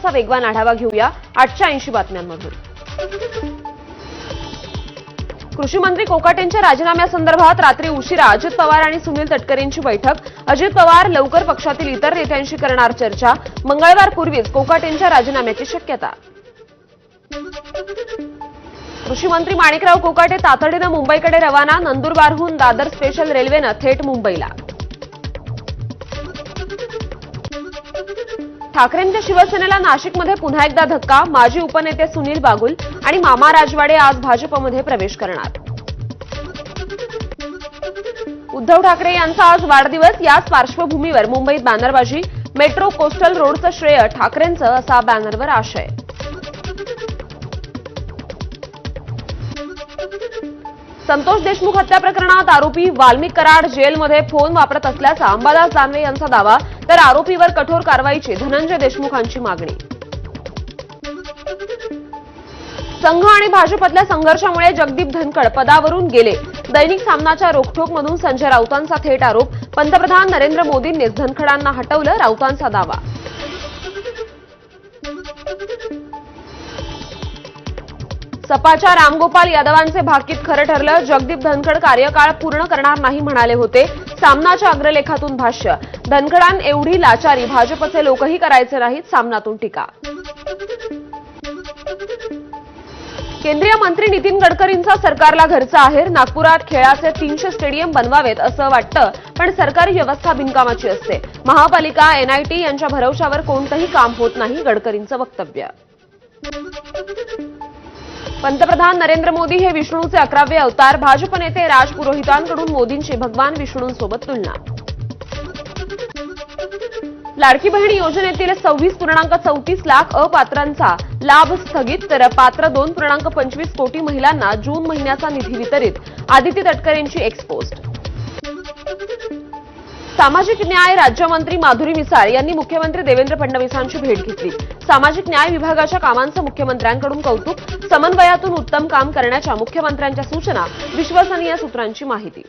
घटनांचा वेगवान आढावा घेऊया आठशे ऐंशी बातम्यांमधून. कृषी मंत्री कोकाटेंच्या राजीनाम्यासंदर्भात रात्री उशिरा अजित पवार आणि सुनील तटकरेंची बैठक. अजित पवार लवकर पक्षातील इतर नेत्यांशी करणार चर्चा. मंगळवारपूर्वीच कोकाटेंच्या राजीनाम्याची शक्यता. कृषी मंत्री माणिकराव कोकाटे तातडीनं मुंबईकडे रवाना. नंदुरबारहून दादर स्पेशल रेल्वेनं थेट मुंबईला. ठाकरेंच्या शिवसेनेला नाशिकमध्ये पुन्हा एकदा धक्का. माजी उपनेते सुनील बागुल आणि मामा राजवाडे आज भाजपमध्ये प्रवेश करणार. उद्धव ठाकरे यांचा आज वाढदिवस. याच पार्श्वभूमीवर मुंबईत बॅनरबाजी. मेट्रो कोस्टल रोडचं श्रेय ठाकरेंचं असा बॅनरवर आशय. संतोष देशमुख हत्या प्रकरणात आरोपी वाल्मिक कराड जेलमध्ये फोन वापरत असल्याचा अंबादास दानवे यांचा दावा तर आरोपीवर कठोर कारवाईची धनंजय देशमुखांची मागणी. संघ आणि भाजपतल्या संघर्षामुळे जगदीप धनखड पदावरून गेले. दैनिक सामनाच्या रोखठोकमधून संजय राऊतांचा थेट आरोप पंतप्रधान नरेंद्र मोदींनीच धनखडांना हटवलं राऊतांचा दावा. सपाच्या रामगोपाल यादवांचे भाकीत खरं ठरलं. जगदीप धनखड कार्यकाळ पूर्ण करणार नाही म्हणाले होते. सामनाच्या अग्रलेखातून भाष्य. धनखडान एवढी लाचारी भाजपचे लोकही करायचे नाहीत सामनातून टीका. केंद्रीय मंत्री नितीन गडकरींचा सरकारला घरचा आहेर. नागपुरात खेळाचे तीनशे स्टेडियम बनवावेत असं वाटतं पण सरकारी व्यवस्था बिनकामाची असते. महापालिका एनआयटी यांच्या भरवशावर कोणतंही काम होत नाही गडकरींचं वक्तव्य. पंतप्रधान नरेंद्र मोदी हे विष्णूचे अकरावे अवतार. भाजप नेते राज पुरोहितांकडून मोदींची भगवान विष्णूंसोबत तुलना. लाडकी बहीण योजनेतील सव्वीस पूर्णांक चौतीस लाख अपात्रांचा लाभ स्थगित तर पात्र दोन पूर्णांक पंचवीस कोटी महिलांना जून महिन्याचा निधी वितरित. आदिती तटकरेंची एक्सपोस्ट सामाजिक न्याय राज्यमंत्री माधुरी मिसाळ यांनी मुख्यमंत्री देवेंद्र फडणवीसांची भेट घेतली. सामाजिक न्याय विभागाच्या कामांचं मुख्यमंत्र्यांकडून कौतुक समन्वयातून उत्तम काम करण्याच्या मुख्यमंत्र्यांच्या सूचना विश्वसनीय सूत्रांची माहिती.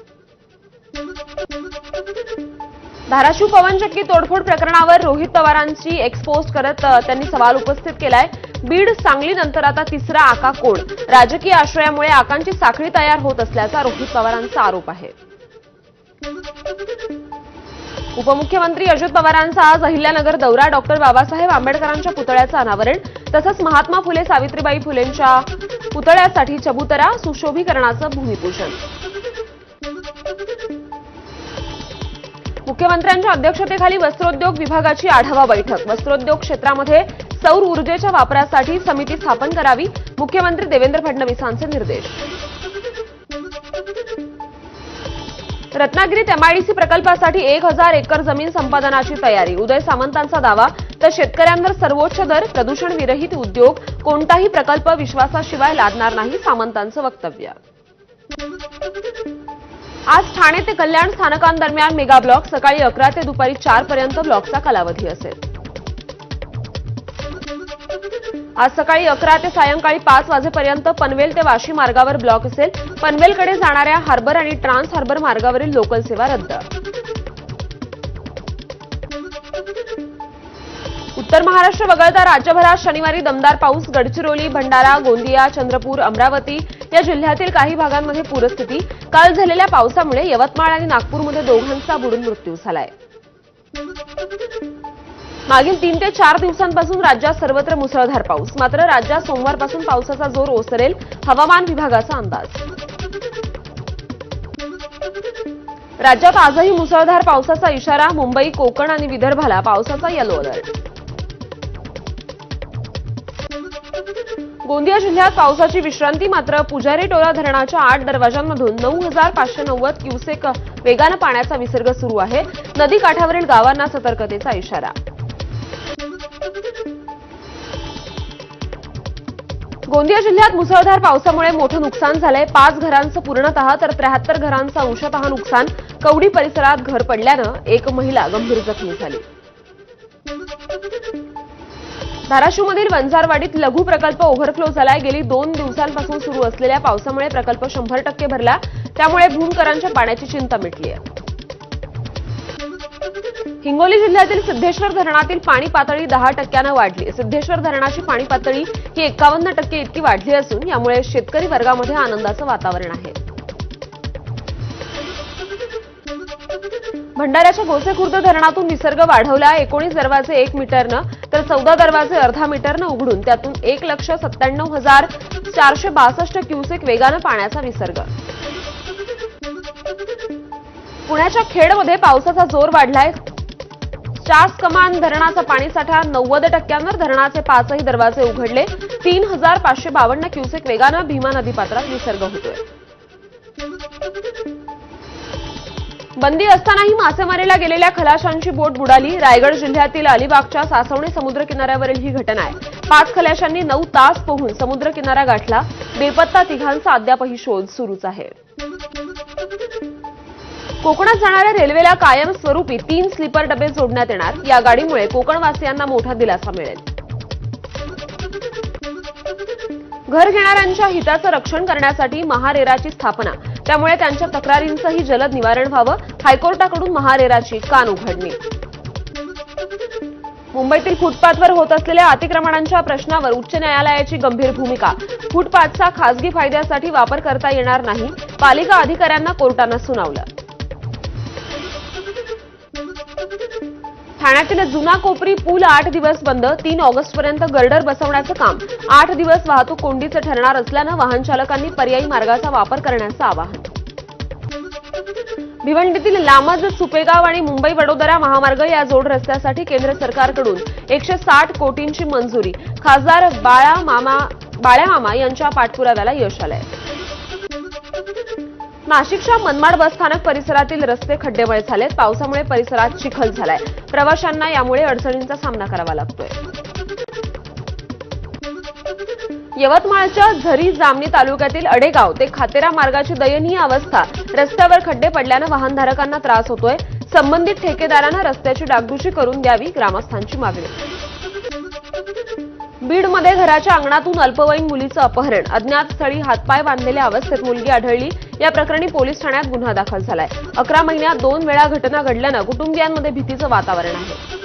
धाराशिव पवनचक्की तोडफोड प्रकरणावर रोहित पवारांची एक्सपोस्ट करत त्यांनी सवाल उपस्थित केलाय. बीड सांगली नंतर आता तिसरा आका कोण? राजकीय आश्रयामुळे आकांची साखळी तयार होत असल्याचा रोहित पवारांचा आरोप आहे. उपमुख्यमंत्री अजित पवारांचा आज अहिल्यानगर दौरा. डॉक्टर बाबासाहेब आंबेडकरांच्या पुतळ्याचं अनावरण तसंच महात्मा फुले सावित्रीबाई फुलेंच्या पुतळ्यासाठी चबुतरा सुशोभीकरणाचं भूमिपूजन. मुख्यमंत्र्यांच्या अध्यक्षतेखाली वस्त्रोद्योग विभागाची आढावा बैठक. वस्त्रोद्योग क्षेत्रामध्ये सौर ऊर्जेच्या वापरासाठी समिती स्थापन करावी मुख्यमंत्री देवेंद्र फडणवीसांचे निर्देश. रत्नागिरीत एमआयडीसी प्रकल्पासाठी एक हजार एकर जमीन संपादनाची तयारी. उदय सामंतांचा दावा तर शेतकऱ्यांवर सर्वोच्च दर प्रदूषण विरहित उद्योग कोणताही प्रकल्प विश्वासाशिवाय लादणार नाही सामंतांचं वक्तव्य. आज ठाणे ते कल्याण स्थानकांदरम्यान मेगा ब्लॉक सकाळी अकरा ते दुपारी चारपर्यंत ब्लॉकचा कालावधी असेल. आज सकाळी अकरा ते सायंकाळी पाच वाजेपर्यंत पनवेल ते वाशी मार्गावर ब्लॉक असेल. पनवेलकडे जाणाऱ्या हार्बर आणि ट्रान्स हार्बर मार्गावरील लोकल सेवा रद्द. उत्तर महाराष्ट्र वगळता राज्यभरात शनिवारी दमदार पाऊस गडचिरोली भंडारा गोंदिया चंद्रपूर अमरावती या जिल्ह्यातील काही भागांमध्ये पूरस्थिती. काल झालेल्या पावसामुळे यवतमाळ आणि नागपूरमध्ये दोघांचा बुडून मृत्यू झालाय. मागील तीन ते चार दिवसांपासून राज्यात सर्वत्र मुसळधार पाऊस. मात्र राज्यात सोमवारपासून पावसाचा जोर ओसरेल हवामान विभागाचा अंदाज. राज्यात आजही मुसळधार पावसाचा इशारा मुंबई कोकण आणि विदर्भाला पावसाचा येलो अलर्ट गोंदिया जिल्ह्यात पावसाची विश्रांती मात्र पुजारी टोला धरणाच्या आठ दरवाजांमधून नऊ हजार पाचशे नव्वद क्युसेक वेगानं पाण्याचा विसर्ग सुरू आहे. नदी काठावरील गावांना सतर्कतेचा इशारा. गोंदिया जिल्ह्यात मुसळधार पावसामुळे मोठं नुकसान झालंय. पाच घरांचं पूर्णतः तर त्र्याहत्तर घरांचं अंशतः नुकसान. कवडी परिसरात घर पडल्यानं एक महिला गंभीर जखमी झाली. धाराशिवमधील वंजारवाडीत लघु प्रकल्प ओव्हरफ्लो झालाय. गेली दोन दिवसांपासून सुरू असलेल्या पावसामुळे प्रकल्प शंभर टक्के भरला. त्यामुळे भूमकरांच्या पाण्याची चिंता मिटली आहे हिंगोली जिल्ह्यातील सिद्धेश्वर धरणातील पाणी पातळी दहा टक्क्यानं वाढली. सिद्धेश्वर धरणाची पाणी पातळी ही एकावन्न टक्के इतकी वाढली असून यामुळे शेतकरी वर्गामध्ये आनंदाचं वातावरण आहे. भंडाऱ्याच्या गोसेखुर्द धरणातून निसर्ग वाढवला. एकोणीस दरवाजे एक मीटरनं तर चौदा दरवाजे अर्धा मीटरनं उघडून त्यातून एक लक्ष सत्त्याण्णव हजार चारशे बासष्ट क्युसेक वेगानं पाण्याचा विसर्ग. पुण्याच्या खेडमध्ये पावसाचा जोर वाढलाय. चास कमान धरणाचा पाणीसाठा नव्वद टक्क्यांवर धरणाचे पाचही दरवाजे उघडले. तीन हजार पाचशे बावन्न क्युसेक वेगानं भीमा नदीपात्रात विसर्ग होतोय. बंदी असतानाही मासेमारीला गेलेल्या खलाशांची बोट बुडाली. रायगड जिल्ह्यातील अलिबागच्या सासवणे समुद्र किनाऱ्यावरील ही घटना आहे. पाच खलाशांनी नऊ तास पोहून समुद्र किनारा गाठला. बेपत्ता तिघांचा अद्यापही शोध सुरूच आहे. कोकणात जाणाऱ्या रेल्वेला कायमस्वरूपी तीन स्लीपर डबे जोडण्यात येणार. या गाडीमुळे कोकणवासियांना मोठा दिलासा मिळेल. घर घेणाऱ्यांच्या हिताचं रक्षण करण्यासाठी महारेराची स्थापना. त्यामुळे त्यांच्या तक्रारींचंही जलद निवारण व्हावं. हायकोर्टाकडून महारेराची कान उघडणी. मुंबईतील फुटपाथवर होत असलेल्या अतिक्रमणांच्या प्रश्नावर उच्च न्यायालयाची गंभीर भूमिका. फुटपाथचा खासगी फायद्यासाठी वापर करता येणार नाही. पालिका अधिकाऱ्यांना कोर्टानं सुनावलं. ठाण्यातील जुना कोपरी पूल आठ दिवस बंद तीन ऑगस्टपर्यंत गर्डर बसवण्याचं काम. आठ दिवस वाहतूक कोंडीचं ठरणार असल्यानं वाहन चालकांनी पर्यायी मार्गाचा वापर करण्याचं आवाहन. भिवंडीतील लामज सुपेगाव आणि मुंबई वडोदरा महामार्ग या जोड रस्त्यासाठी केंद्र सरकारकडून एकशे साठ कोटींची मंजुरी. खासदार बाळा मामा बाळ्या मामा यांच्या पाठपुराव्याला यश आलंय. नाशिकच्या मनमाड बसस्थानक परिसरातील रस्ते खड्डेमय झालेत. पावसामुळे परिसरात चिखल झालाय. प्रवाशांना यामुळे अडचणींचा सामना करावा लागतोय. यवतमाळच्या झरी जामणी तालुक्यातील अडेगाव ते खातेरा मार्गाची दयनीय अवस्था. रस्त्यावर खड्डे पडल्यानं वाहनधारकांना त्रास होतोय. संबंधित ठेकेदारानं रस्त्याची डागडुजी करून द्यावी ग्रामस्थांची मागणी. बीडमध्ये घराच्या अंगणातून अल्पवयीन मुलीचं अपहरण. अज्ञात स्थळी हातपाय बांधलेल्या अवस्थेत मुलगी आढळली. या प्रकरणी पोलीस ठाण्यात गुन्हा दाखल झालाय. अकरा महिन्यात दोन वेळा घटना घडल्यानं कुटुंबियांमध्ये भीतीचं वातावरण आहे.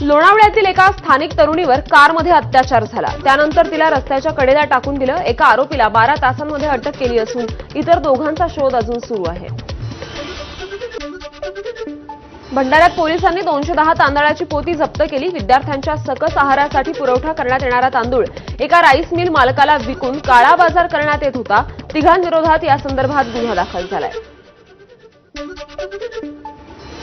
लोणावळ्यातील एका स्थानिक तरुणीवर कारमध्ये अत्याचार झाला. त्यानंतर तिला रस्त्याच्या कडेला टाकून दिलं. एका आरोपीला बारा तासांमध्ये अटक केली असून इतर दोघांचा शोध अजून सुरू आहे. भंडाऱ्यात पोलिसांनी दोनशे दहा तांदळाची पोती जप्त केली. विद्यार्थ्यांच्या सकस आहारासाठी पुरवठा करण्यात येणारा तांदूळ एका राईस मिल मालकाला विकून काळा बाजार करण्यात येत होता. तिघांविरोधात या संदर्भात गुन्हा दाखल झालाय.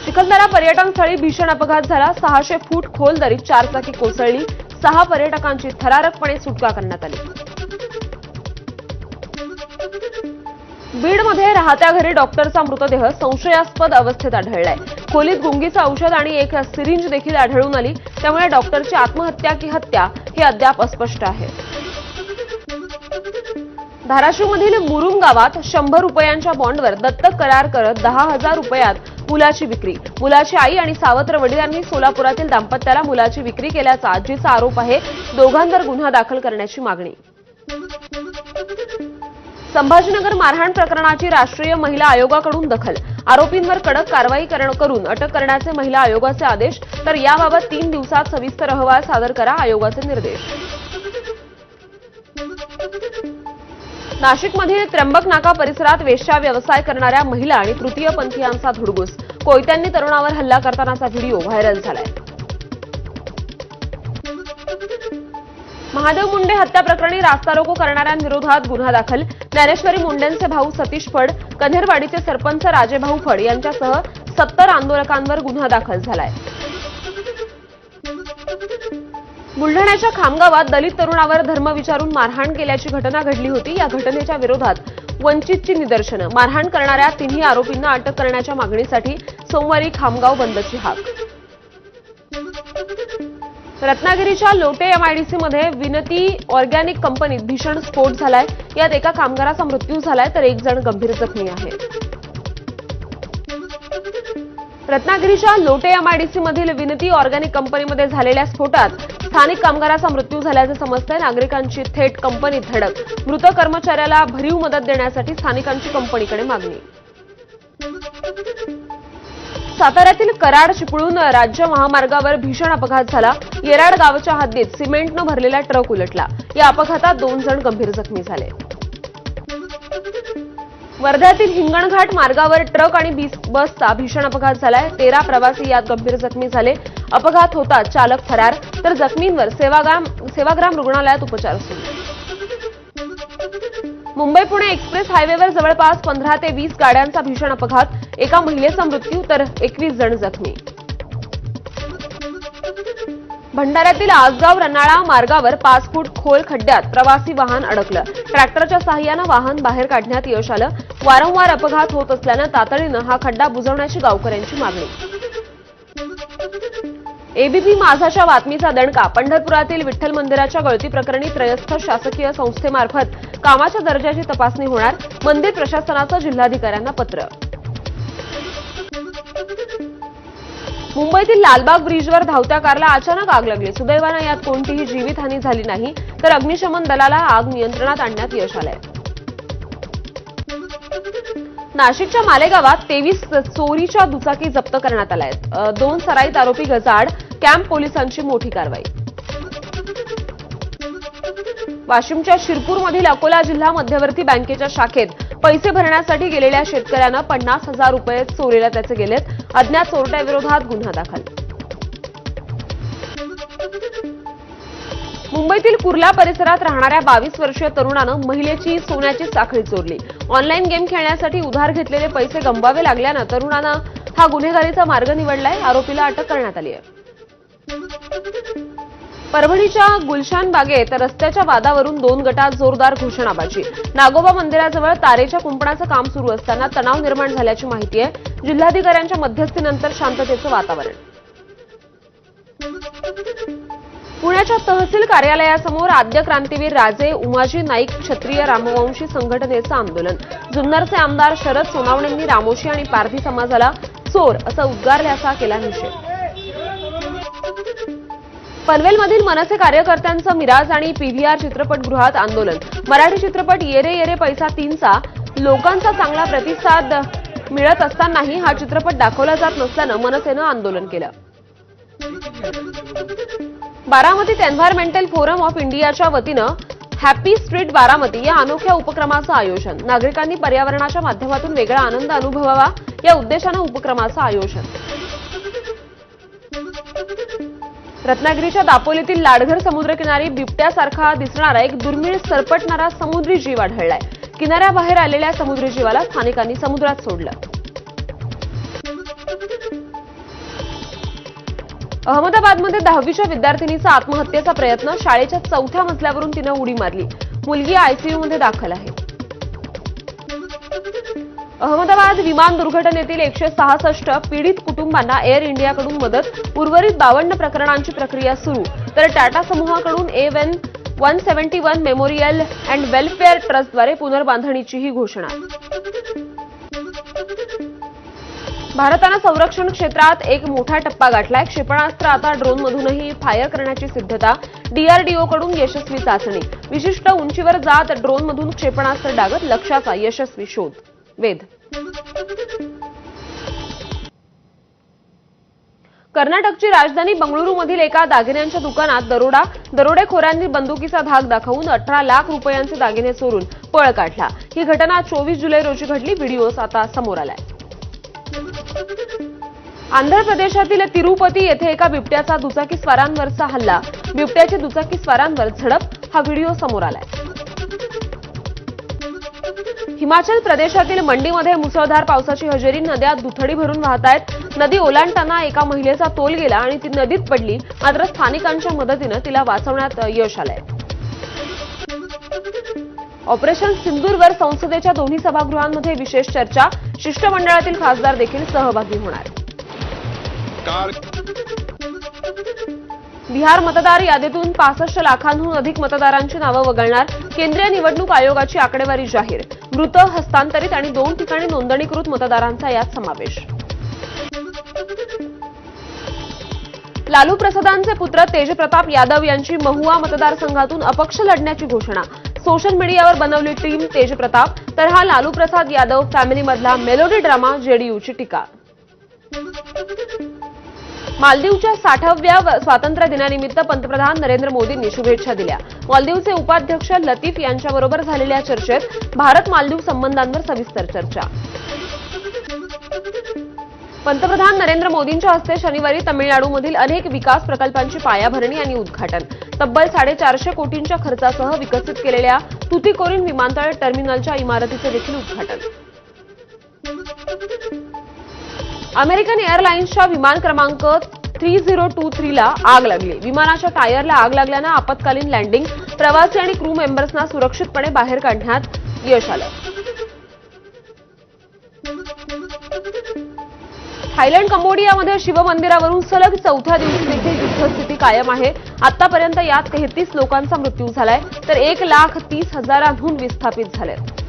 चिखलदरा पर्यटन स्थळी भीषण अपघात झाला. सहाशे फूट खोल दरीत चारचाकी कोसळली. सहा पर्यटकांची थरारकपणे सुटका करण्यात आली. बीडमध्ये राहत्या घरी डॉक्टरचा मृतदेह संशयास्पद अवस्थेत आढळलाय. खोलीत गुंगीचं औषध आणि एक सिरिंज देखील आढळून आली. त्यामुळे डॉक्टरची आत्महत्या की हत्या हे अद्याप अस्पष्ट आहे. धाराशिवमधील मुरुम गावात शंभर रुपयांच्या बॉन्डवर दत्तक करार करत दहा हजार रुपयात मुलाची विक्री. मुलाची आई आणि सावत्र वडिलांनी सोलापुरातील दाम्पत्याला मुलाची विक्री केल्याचा आजीचा आरोप आहे. दोघांवर गुन्हा दाखल करण्याची मागणी. संभाजीनगर मारहाण प्रकरणाची राष्ट्रीय महिला आयोगाकडून दखल. आरोपींवर कडक कारवाई करून अटक करण्याचे महिला आयोगाचे आदेश. तर याबाबत तीन दिवसात सविस्तर अहवाल सादर करा आयोगाचे निर्देश. नाशिकमधील त्र्यंबक नाका परिसरात वेश्या व्यवसाय करणाऱ्या महिला आणि तृतीयपंथीयांचा धुडगूस. कोयत्यांनी तरुणावर हल्ला करतानाचा व्हिडिओ व्हायरल झालाय. महादेव मुंडे हत्या प्रकरणी रास्ता रोको करणाऱ्यांविरोधात गुन्हा दाखल. ज्ञानेश्वरी मुंडेंचे भाऊ सतीश फड कन्हेरवाडीचे सरपंच राजेभाऊ फड यांच्यासह सत्तर आंदोलकांवर गुन्हा दाखल झालाय. बुलढाण्याच्या खामगावात दलित तरुणावर धर्म विचारून मारहाण केल्याची घटना घडली होती. या घटनेच्या विरोधात वंचितची निदर्शनं. मारहाण करणाऱ्या तिन्ही आरोपींना अटक करण्याच्या मागणीसाठी सोमवारी खामगाव बंदची हाक. रत्नागिरीच्या लोटे एमआयडीसीमध्ये विनती ऑर्गॅनिक कंपनीत भीषण स्फोट झालाय. यात एका कामगाराचा मृत्यू झालाय तर एक जण गंभीर जखमी आहे रत्नागिरीच्या लोटे एमआयडीसीमधील विनती ऑर्गॅनिक कंपनीमध्ये झालेल्या स्फोटात स्थानिक कामगाराचा मृत्यू झाल्याचं समजतंय. नागरिकांची थेट कंपनीत धडक. मृत कर्मचाऱ्याला भरीव मदत देण्यासाठी स्थानिकांची कंपनीकडे मागणी. साताऱ्यातील कराड चिपळून राज्य महामार्गावर भीषण अपघात झाला. येराड गावच्या हद्दीत सिमेंटनं भरलेला ट्रक उलटला. या अपघातात दोन जण गंभीर जखमी झाले. वर्ध्यातील हिंगणघाट मार्गावर ट्रक आणि बसचा भीषण अपघात झालाय. तेरा प्रवासी यात गंभीर जखमी झाले. अपघात होता चालक फरार तर जखमींवर सेवाग्राम सेवाग्राम रुग्णालयात उपचार सुरू. मुंबई पुणे एक्सप्रेस हायवेवर जवळपास पंधरा ते वीस गाड्यांचा भीषण अपघात. एका महिलेचा मृत्यू तर एकवीस जण जखमी. भंडाऱ्यातील आजगाव रनाळा मार्गावर पाच फूट खोल खड्ड्यात प्रवासी वाहन अडकलं. ट्रॅक्टरच्या सहाय्यानं वाहन बाहेर काढण्यात यश आलं. वारंवार अपघात होत असल्यानं तातडीनं हा खड्डा बुजवण्याची गावकऱ्यांची मागणी. एबीपी माझाच्या बातमीचा दणका. पंढरपुरातील विठ्ठल मंदिराच्या गळती प्रकरणी त्रयस्थ शासकीय संस्थेमार्फत कामाच्या दर्जाची तपासणी होणार. मंदिर प्रशासनाचं जिल्हाधिकाऱ्यांना पत्र. मुंबईतील लालबाग ब्रिजवर धावत्या कारला अचानक आग लागली. सुदैवानं यात कोणतीही जीवितहानी झाली नाही तर अग्निशमन दलाला आग नियंत्रणात आणण्यात यश आलंय. नाशिकच्या मालेगावात तेवीस चोरीच्या दुचाकी जप्त करण्यात आल्या आहेत. दोन सराईत आरोपी गजाड कॅम्प पोलिसांची मोठी कारवाई. वाशिमच्या शिरपूरमधील अकोला जिल्हा मध्यवर्ती बँकेच्या शाखेत पैसे भरण्यासाठी गेलेल्या शेतकऱ्यानं पन्नास हजार रुपये चोरीला त्याचे गेलेत. अज्ञात चोरट्याविरोधात गुन्हा दाखल. मुंबईतील कुर्ला परिसरात राहणाऱ्या बावीस वर्षीय तरुणानं महिलेची सोन्याची साखळी चोरली. ऑनलाईन गेम खेळण्यासाठी उधार घेतलेले पैसे गमवावे लागल्यानं तरुणानं हा गुन्हेगारीचा मार्ग निवडलाय आरोपीला अटक करण्यात आली आहे. परभणीच्या गुलशान बागेत रस्त्याच्या वादावरून दोन गटात जोरदार घोषणाबाजी. नागोबा मंदिराजवळ तारेच्या कुंपणाचं काम सुरू असताना तणाव निर्माण झाल्याची माहिती आहे. जिल्हाधिकाऱ्यांच्या मध्यस्थीनंतर शांततेचं वातावरण. पुण्याच्या तहसील कार्यालयासमोर आद्य क्रांतीवीर राजे उमाजी नाईक क्षत्रिय रामवंशी संघटनेचं आंदोलन. जुन्नरचे आमदार शरद सोनावणेंनी रामोशी आणि पारधी समाजाला चोर असं उद्गारल्याचा केला निषेध. पनवेलमधील मनसे कार्यकर्त्यांचं मिराज आणि पीव्हीआर चित्रपटगृहात आंदोलन. मराठी चित्रपट येरे येरे पैसा तीनचा लोकांचा चांगला प्रतिसाद मिळत असतानाही हा चित्रपट दाखवला जात नसल्यानं मनसेनं आंदोलन केलं. बारामतीत एन्व्हायरमेंटल फोरम ऑफ इंडियाच्या वतीनं हॅपी स्ट्रीट बारामती या अनोख्या उपक्रमाचं आयोजन. नागरिकांनी पर्यावरणाच्या माध्यमातून वेगळा आनंद अनुभवावा या उद्देशानं उपक्रमाचं आयोजन. रत्नागिरीच्या दापोलीतील लाडघर समुद्रकिनारी बिबट्यासारखा दिसणारा एक दुर्मिळ सरपटणारा समुद्री जीव आढळलाय. किनाऱ्याबाहेर आलेल्या समुद्री जीवाला स्थानिकांनी समुद्रात सोडलं. अहमदाबादमध्ये दहावीच्या विद्यार्थिनीचा आत्महत्येचा प्रयत्न शाळेच्या चौथ्या मजल्यावरून तिनं उडी मारली. मुलगी आयसीयूमध्ये दाखल आहे. अहमदाबाद विमान दुर्घटनेतील एकशे सहासष्ट पीडित कुटुंबांना एअर इंडियाकडून मदत उर्वरित बावन्न प्रकरणांची प्रक्रिया सुरू. तर Tata समूहाकडून A one one seventy one memorial and welfare ट्रस्टद्वारे पुनर्बांधणीचीही घोषणा. भारतानं संरक्षण क्षेत्रात एक मोठा टप्पा गाठलाय. क्षेपणास्त्र आता ड्रोनमधूनही फायर करण्याची सिद्धता डीआरडीओकडून यशस्वी चाचणी. विशिष्ट उंचीवर जात ड्रोनमधून क्षेपणास्त्र डागत लक्ष्याचा यशस्वी शोध. वेध कर्नाटकची राजधानी बंगळुरूमधील एका दागिन्यांच्या दुकानात दरोडा दरोडेखोरांनी बंदुकीचा धाक दाखवून अठरा लाख रुपयांचे दागिने चोरून पळ काढला. ही घटना चोवीस जुलै रोजी घडली. व्हिडिओ आता समोर आलाय. आंध्र प्रदेशातील तिरुपती येथे एका बिबट्याचा दुचाकी स्वारांवरचा हल्ला. बिबट्याची दुचाकी स्वारांवर झडप. हा व्हिडिओ समोर आलाय. हिमाचल प्रदेशातील मंडीमध्ये मुसळधार पावसाची हजेरी नद्या दुथडी भरून वाहत आहेत. नदी ओलांडताना एका महिलेचा तोल गेला आणि ती नदीत पडली. मात्र स्थानिकांच्या मदतीनं तिला वाचवण्यात यश आलंय. ऑपरेशन सिंदूरवर संसदेच्या दोन्ही सभागृहांमध्ये विशेष चर्चा. शिष्टमंडळातील खासदार देखील सहभागी होणार. बिहार मतदार यादीतून पासष्ट लाखांहून अधिक मतदारांची नावं वगळणार. केंद्रीय निवडणूक आयोगाची आकडेवारी जाहीर. मृत हस्तांतरित आणि दोन ठिकाणी नोंदणीकृत मतदारांचा यात समावेश. लालू प्रसादांचे पुत्र तेजप्रताप यादव यांची महुआ मतदारसंघातून अपक्ष लढण्याची घोषणा. सोशल मीडियावर बनवली टीम तेजप्रताप तर हा लालू प्रसाद यादव फॅमिलीमधला मेलोडी ड्रामा जेडीयूची टीका. मालदीवच्या साठाव्या व- स्वातंत्र्य दिनानिमित्त पंतप्रधान नरेंद्र मोदींनी शुभेच्छा दिल्या. मालदीवचे उपाध्यक्ष लतीफ यांच्याबरोबर झालेल्या चर्चेत भारत मालदीव संबंधांवर सविस्तर चर्चा. पंतप्रधान नरेंद्र मोदींच्या हस्ते शनिवारी तमिळनाडूमधील अनेक विकास प्रकल्पांची पायाभरणी आणि उद्घाटन. तब्बल साडेचारशे कोटींच्या खर्चासह विकसित केलेल्या तुतीकोरीन विमानतळ टर्मिनलच्या इमारतीचे देखील उद्घाटन. अमेरिकन एअरलाइन्सच्या विमान क्रमांक थ्री झिरो टू थ्रीला आग लागली. विमानाच्या टायरला आग लागल्यानं आपत्कालीन लँडिंग प्रवासी आणि क्रू मेंबर्सना सुरक्षितपणे बाहेर काढण्यात यश आलं. थायलंड कंबोडियामध्ये शिवमंदिरावरून सलग चौथ्या दिवशी देखील युद्धस्थिती कायम आहे. आतापर्यंत यात तेहतीस लोकांचा मृत्यू झालाय तर एक लाख तीस हजारांहून विस्थापित झालेत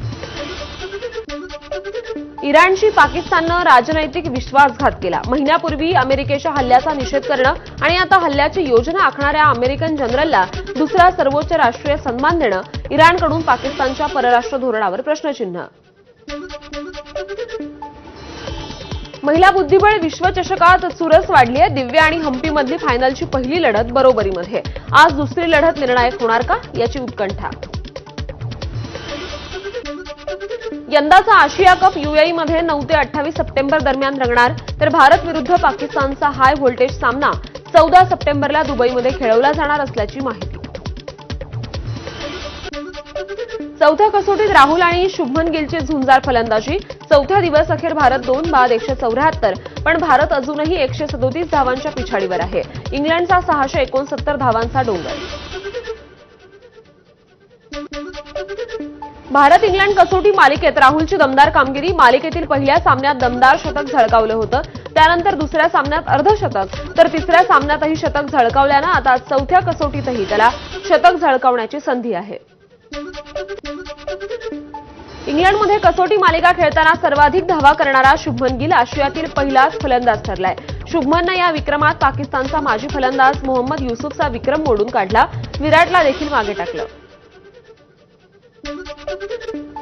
इराणशी पाकिस्ताननं राजनैतिक विश्वासघात केला. महिन्यापूर्वी अमेरिकेच्या हल्ल्याचा निषेध करणं आणि आता हल्ल्याची योजना आखणाऱ्या अमेरिकन जनरलला दुसरा सर्वोच्च राष्ट्रीय सन्मान देणं इराणकडून पाकिस्तानच्या परराष्ट्र धोरणावर प्रश्नचिन्ह. महिला बुद्धिबळ विश्वचषकात चुरस वाढली आहे दिव्या आणि हम्पीमधली फायनलची पहिली लढत बरोबरीमध्ये. आज दुसरी लढत निर्णायक होणार का? याची उत्कंठा. यंदाचा आशिया कप युएईमध्ये नऊ ते अठ्ठावीस सप्टेंबर दरम्यान रंगणार तर भारत विरुद्ध पाकिस्तानचा हाय व्होल्टेज सामना चौदा सप्टेंबरला दुबईमध्ये खेळवला जाणार असल्याची माहिती. चौथ्या कसोटीत राहुल आणि शुभमन गिलची झुंजार फलंदाजी. चौथ्या दिवस अखेर भारत दोन बाद एकशे चौऱ्याहत्तर पण भारत अजूनही एकशे सदोतीस धावांच्या पिछाडीवर आहे. इंग्लंडचा सहाशे एकोणसत्तर धावांचा डोंगर. भारत इंग्लंड कसोटी मालिकेत राहुलची दमदार कामगिरी. मालिकेतील पहिल्या सामन्यात दमदार शतक झळकावलं होतं. त्यानंतर दुसऱ्या सामन्यात अर्धशतक तर तिसऱ्या सामन्यातही शतक झळकावल्यानं आता चौथ्या कसोटीतही त्याला शतक झळकावण्याची संधी आहे. इंग्लंडमध्ये कसोटी मालिका खेळताना सर्वाधिक धावा करणारा शुभमन गिल आशियातील पहिलाच फलंदाज ठरलाय. शुभमननं या विक्रमात पाकिस्तानचा माजी फलंदाज मोहम्मद युसुफचा विक्रम मोडून काढला. विराटला देखील मागे टाकलं. Thank you.